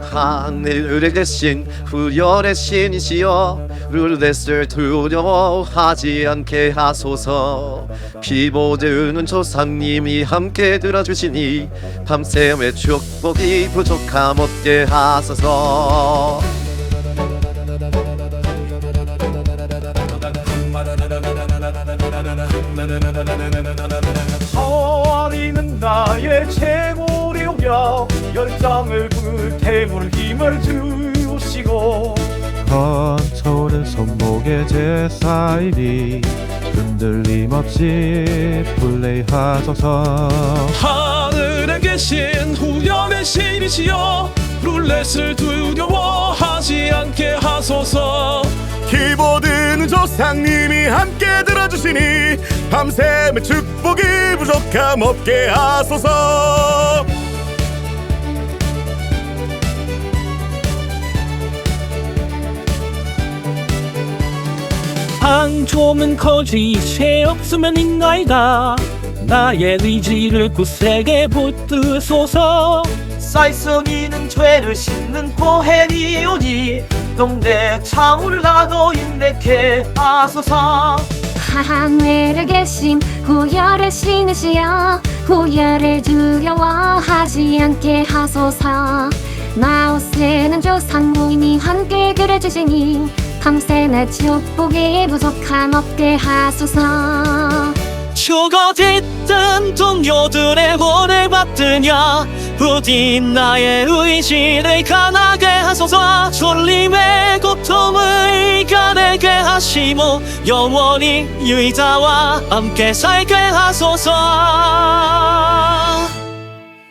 하늘의 대신 후열의 신이시여. 룰렛을 두려워하지 않게 하소서. 키보드는 조상님이 함께 들어주시니 밤샘의 축복이 부족함 없게 하소서 어리는 나의 최고리오며 열정을 불태울 힘을 주시고. 건초는 손목에 제사이니 흔들림 없이 플레이하소서. 하늘에 계신 후연의 신이시여 룰렛을 두려워하지 않게 하소서. 키보드는 조상님이 함께 주시니 밤샘의 축복이 부족함 없게 하소서. 한좀은 거짓 새 없으면 있나이다. 나의 의지를 굳세게 붙드소서. 쌀성이는 죄를 씻는 고해니오니 동대 차올라도 인내케 하소서 하늘에 계신 구열의 신이시여 구열을 두려워하지 않게 하소서 나오스는 조상 모임이 함께 그려주시니 밤새 내 축복이 부족함 없게 하소서 죽어짓던 동료들의 혼을 받드냐 부디 나의 의지를 강하게 하소서 졸림의 고통을 이겨내게 하시고 영원히 유이자와 함께 살게 하소서.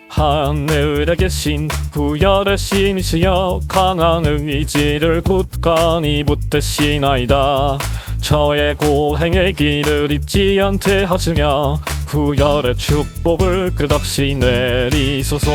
하늘에 계신 후열의 신이시여 강한 의지를 굳건히 붙드시나이다. 저의 고행의 길을 잊지 않게 하시며 후열의 축복을 끝없이 내리소서